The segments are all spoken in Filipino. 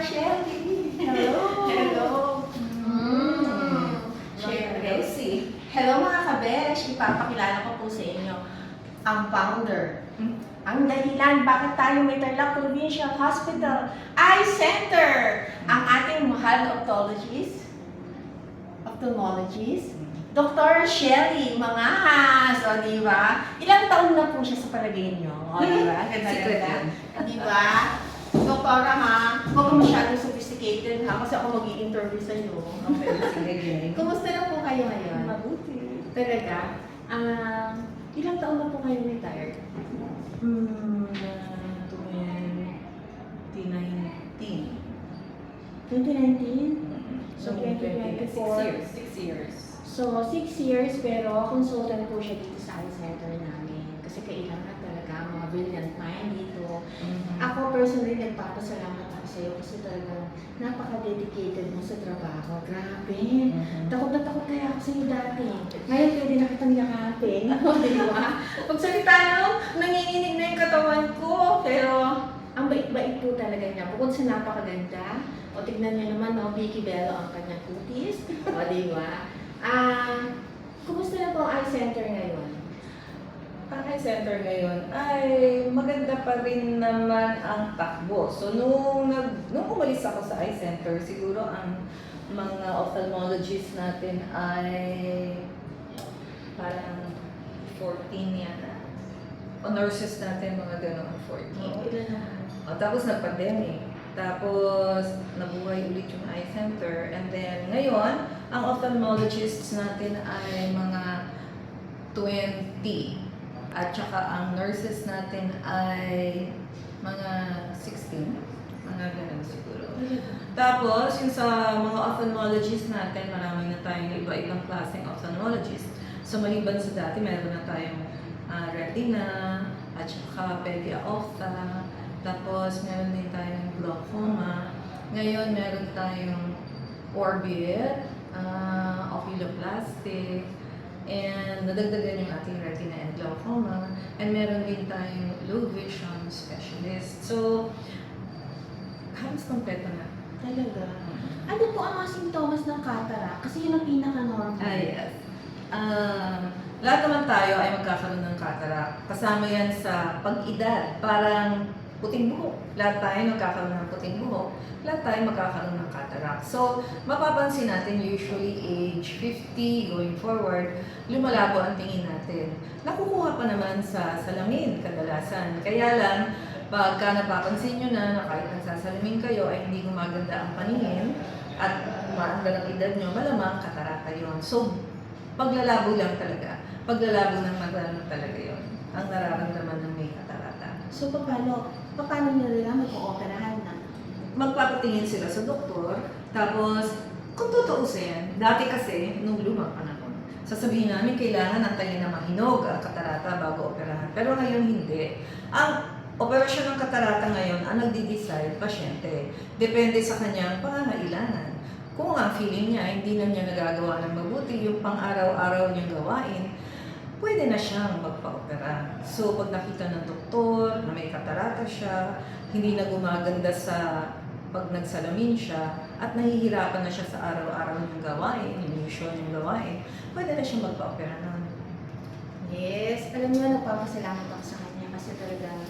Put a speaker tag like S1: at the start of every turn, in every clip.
S1: Shelly.
S2: Hello.
S1: Hello. Mm. Si. Hello mga kabesh, ipapakilala ko po sa inyo ang founder. Ang dahilan bakit tayo may Tarlac Provincial Hospital Eye Center. Ang ating mahal na ophthalmologist, ophthalmologist, Dr. Shelly Mangahas, o di ba? Ilang taon na po siya sa palagay niyo? O di ba?
S2: Secret yan.
S1: Di ba? Doktora ha, huwag ka masyadong sophisticated ha, kasi ako mag interview sa iyo.
S2: Okay, sige, Jenny.
S1: Kumusta na po kayo ngayon?
S2: Mabuti.
S1: Talaga? Ah, ilang taon na po kayo retired?
S2: Hmm, na 2019.
S1: 2019? So,
S2: 2024.
S1: 2024.
S2: Six years. Six years.
S1: So, six years, pero consultant po siya dito sa eye center namin. Kasi kailangan talaga mga brilliant mind dito. Ako personally, nagpapasalamat ako sa iyo kasi talaga napaka-dedicated mo sa trabaho. Grabe. Takot na takot kaya ako sa iyo dati. Ngayon pwede na kitang yakapin. Di ba? Pag salita mo, nanginginig na yung katawan ko. Pero ang bait-bait po talaga niya. Bukod sa napakaganda, o tignan niyo naman, no, Vicky Bello ang kanyang kutis. O, di ba? Ah, kumusta na po ang eye center ngayon?
S2: Eye center ngayon ay maganda pa rin naman ang takbo. So, nung, nag, nung umalis ako sa eye center, siguro ang mga ophthalmologists natin ay parang 14 yata. O nurses natin, mga gano'n, 14.
S1: ilan?
S2: O, tapos nag-pandemic. Tapos, nabuhay ulit yung eye center. And then, ngayon, ang ophthalmologists natin ay mga 20. At saka ang nurses natin ay mga 16. Mga ganun siguro. Tapos, yung sa mga ophthalmologists natin, marami na tayong iba-ibang klaseng ophthalmologist. So, maliban sa dati, meron na tayong ah, retina, at saka pedia-ophtha, tapos meron din tayong glaucoma. Ngayon, meron tayong orbit, uh, oculoplastic, and nadagdagan yung ating retina and glaucoma. And meron din tayong low vision specialist. So, halos kompleto na.
S1: Talaga. Ano po ang mga sintomas ng cataract? Kasi yun ang pinaka-normal.
S2: Ah, yes. Um, lahat naman tayo ay magkakaroon ng cataract. Kasama yan sa pag-edad. Parang puting buhok. Lahat tayo magkakaroon ng puting buhok. Lahat tayo magkakaroon ng cataract. So, mapapansin natin usually age 50 going forward, lumalabo ang tingin natin. Nakukuha pa naman sa salamin kadalasan. Kaya lang, pagka napapansin nyo na na kahit nagsasalamin kayo ay hindi gumaganda ang paningin at umaanda ng edad nyo, malamang katarata yun. So, paglalabo lang talaga. Paglalabo ng mata talaga yun. Ang nararamdaman ng may katarata.
S1: So, paano? Paano nyo nila mag-ooperahan na?
S2: Magpapatingin sila sa doktor, tapos, kung tutuusin, dati kasi, nung lumang panahon, sasabihin namin kailangan antayin na mahinog ang katarata bago operahan. Pero ngayon hindi. Ang operasyon ng katarata ngayon, ang nagdi-decide, pasyente. Depende sa kanyang pangangailangan. Kung ang feeling niya, hindi na niya nagagawa ng mabuti yung pang-araw-araw niyang gawain, pwede na siyang magpa-opera. So, pag nakita ng doktor na may katarata siya, hindi na gumaganda sa pag nagsalamin siya, at nahihirapan na siya sa araw-araw niyang gawain, yung usual niyang gawain, pwede na siya magpa-opera nun.
S1: Yes. Alam niyo, nagpapasalamat ako sa kanya kasi talagang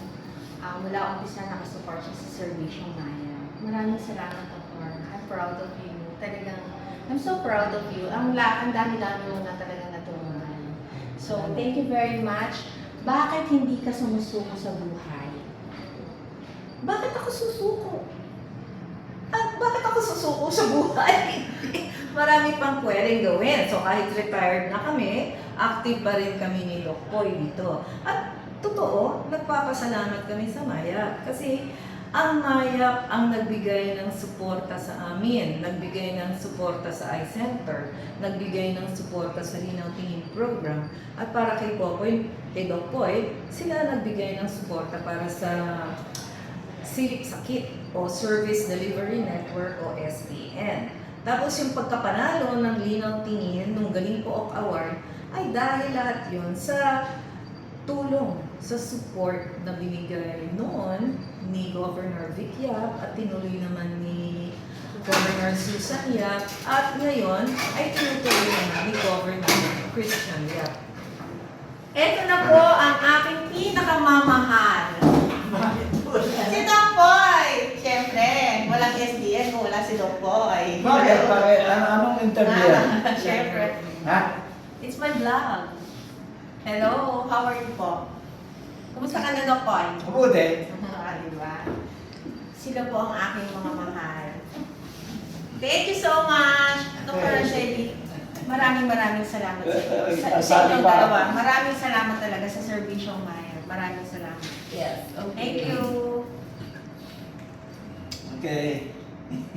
S1: ah, mula umpisa nakasupport siya sa Servisyo Maya. Maraming salamat, Dr. I'm proud of you. Talagang, I'm so proud of you. Ang, la, ang dami-dami mo na talaga natulungan. So, thank you very much. Bakit hindi ka sumusuko sa buhay?
S2: Bakit ako susuko? At bakit ako susuko sa buhay? Marami pang pwedeng gawin. So kahit retired na kami, active pa rin kami ni Doc Poy dito. At totoo, nagpapasalamat kami sa Maya. Kasi ang Maya ang nagbigay ng suporta sa amin, nagbigay ng suporta sa Eye Center, nagbigay ng suporta sa Linaw Tingin Program. At para kay Popoy, kay Doc Poy, sila nagbigay ng suporta para sa Silip Sakit o Service Delivery Network o SDN. Tapos yung pagkapanalo ng Linaw Tingin nung Galing Pook Award ay dahil lahat yun sa tulong sa support na binigay noon ni Governor Vic Yap at tinuloy naman ni Governor Susan Yap at ngayon ay tinutuloy naman ni Governor Christian Yap.
S1: Ito na po ang aking pinakamamahal. Si Dokboy! Siyempre, walang SDS kung wala si Dokboy.
S3: Bakit? Bakit? Ano, anong interview yan?
S1: Siyempre.
S3: Ha?
S1: It's my vlog. Hello, how are you po? Kumusta ka na, Dokboy?
S3: Mabuti.
S1: Ah, di ba? Sila po ang aking mga mahal. Thank you so much, Dr. Shelly. Maraming maraming salamat sa inyo. Sa, sa
S3: Sabi
S1: inyong dalawa. Maraming salamat talaga sa servisyong Mayan. Maraming salamat.
S2: Yes.
S1: Thank you.
S3: Okay.